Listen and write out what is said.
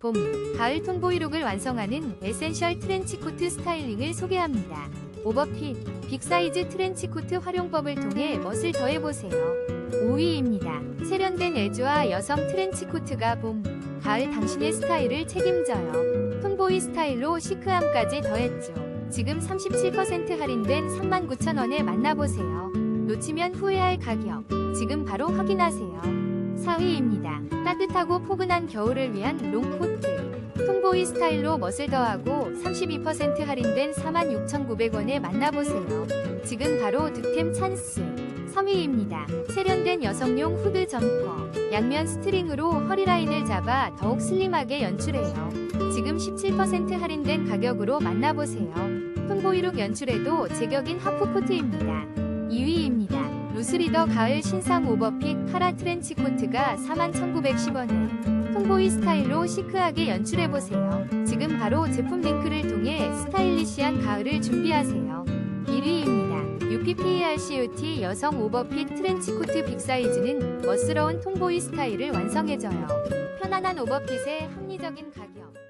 봄, 가을 톤보이룩을 완성하는 에센셜 트렌치코트 스타일링을 소개합니다. 오버핏, 빅사이즈 트렌치코트 활용법을 통해 멋을 더해보세요. 5위입니다. 세련된 에즈와 여성 트렌치코트가 봄, 가을 당신의 스타일을 책임져요. 톤보이 스타일로 시크함까지 더했죠. 지금 37% 할인된 39,000원에 만나보세요. 놓치면 후회할 가격. 지금 바로 확인하세요. 4위입니다. 따뜻하고 포근한 겨울을 위한 롱코트. 톰보이 스타일로 멋을 더하고 32% 할인된 46,900원에 만나보세요. 지금 바로 득템 찬스. 3위입니다. 세련된 여성용 후드 점퍼. 양면 스트링으로 허리라인을 잡아 더욱 슬림하게 연출해요. 지금 17% 할인된 가격으로 만나보세요. 톤보이룩 연출에도 제격인 하프코트입니다. 2위입니다. 루스리더 가을 신상 오버핏 카라 트렌치 코트가 41,910원에 톤보이 스타일로 시크하게 연출해보세요. 지금 바로 제품 링크를 통해 스타일리시한 가을을 준비하세요. 1위입니다. UPPERCUT 여성 오버핏 트렌치 코트 빅사이즈는 멋스러운 톤보이 스타일을 완성해줘요. 편안한 오버핏에 합리적인 가격.